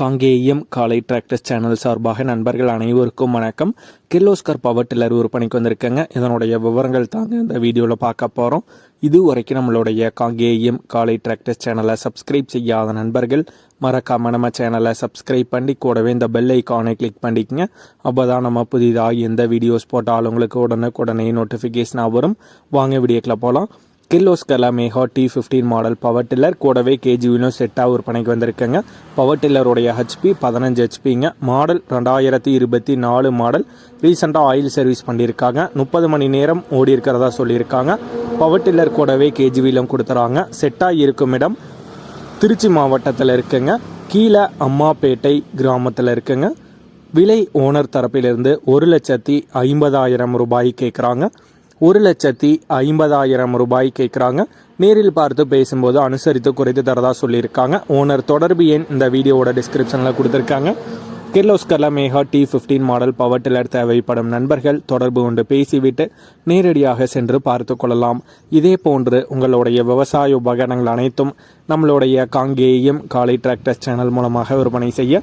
காங்கேயம் காலை tractors channel சார்பாக நண்பர்கள் அனைவருக்கும் வணக்கம். கிர்லோஸ்கர் பவர் டில்லர் விற்பனைக்கு வந்திருக்கேங்க. இதனுடைய விவரங்கள் தாங்க இந்த வீடியோவில் பார்க்க போகிறோம் இது வரைக்கும் நம்மளுடைய காங்கேயம் காலை டிராக்டர் சேனலை சப்ஸ்கிரைப் செய்யாத நண்பர்கள் மறக்காம நம்ம சேனலை சப்ஸ்கிரைப் பண்ணி கூடவே இந்த பெல் ஐக்கானை கிளிக் பண்ணிக்கங்க. அப்போ தான் நம்ம புதிதாக எந்த வீடியோஸ் போட்டாலும் உங்களுக்கு உடனுக்குடனே நோட்டிஃபிகேஷனாக வரும். வாங்க வீடியோக்கில் போகலாம் கிர்லோஸ்கர்ல mega T fifteen model power tiller கூடவே கேஜிவிலும் செட்டாக விற்பனைக்கு வந்திருக்கேங்க. பவர் டில்லருடைய ஹெச்பி பதினஞ்சு ஹெச்பிங்க மாடல் ரெண்டாயிரத்தி இருபத்தி நாலு மாடல் ரீசெண்டாக ஆயில் சர்வீஸ் பண்ணியிருக்காங்க. முப்பது மணி நேரம் ஓடி இருக்கிறதா சொல்லியிருக்காங்க. பவர் டில்லர் கூடவே கேஜிவிலும் கொடுத்துறாங்க. செட்டாக இருக்கும் இடம் திருச்சி மாவட்டத்தில் இருக்குங்க. கீழே அம்மாப்பேட்டை கிராமத்தில் இருக்குங்க. விலை ஓனர் தரப்பிலிருந்து ஒரு லட்சத்தி ஐம்பதாயிரம் ரூபாய் கேட்குறாங்க ஒரு லட்சத்தி ஐம்பதாயிரம் ரூபாய் கேட்குறாங்க நேரில் பார்த்து பேசும்போது அனுசரித்து குறைத்து தரதா சொல்லியிருக்காங்க. ஓனர் தொடர்பு எண் இந்த வீடியோவோட டிஸ்கிரிப்ஷனில் கொடுத்துருக்காங்க. கிர்லோஸ்கர்ல mega T fifteen model power tiller தேவைப்படும் நண்பர்கள் தொடர்பு கொண்டு பேசிவிட்டு நேரடியாக சென்று பார்த்து கொள்ளலாம். இதே போன்று உங்களுடைய விவசாய உபகரணங்கள் அனைத்தும் நம்மளுடைய காங்கேயம் காலை டிராக்டர்ஸ் சேனல் மூலமாக விற்பனை செய்ய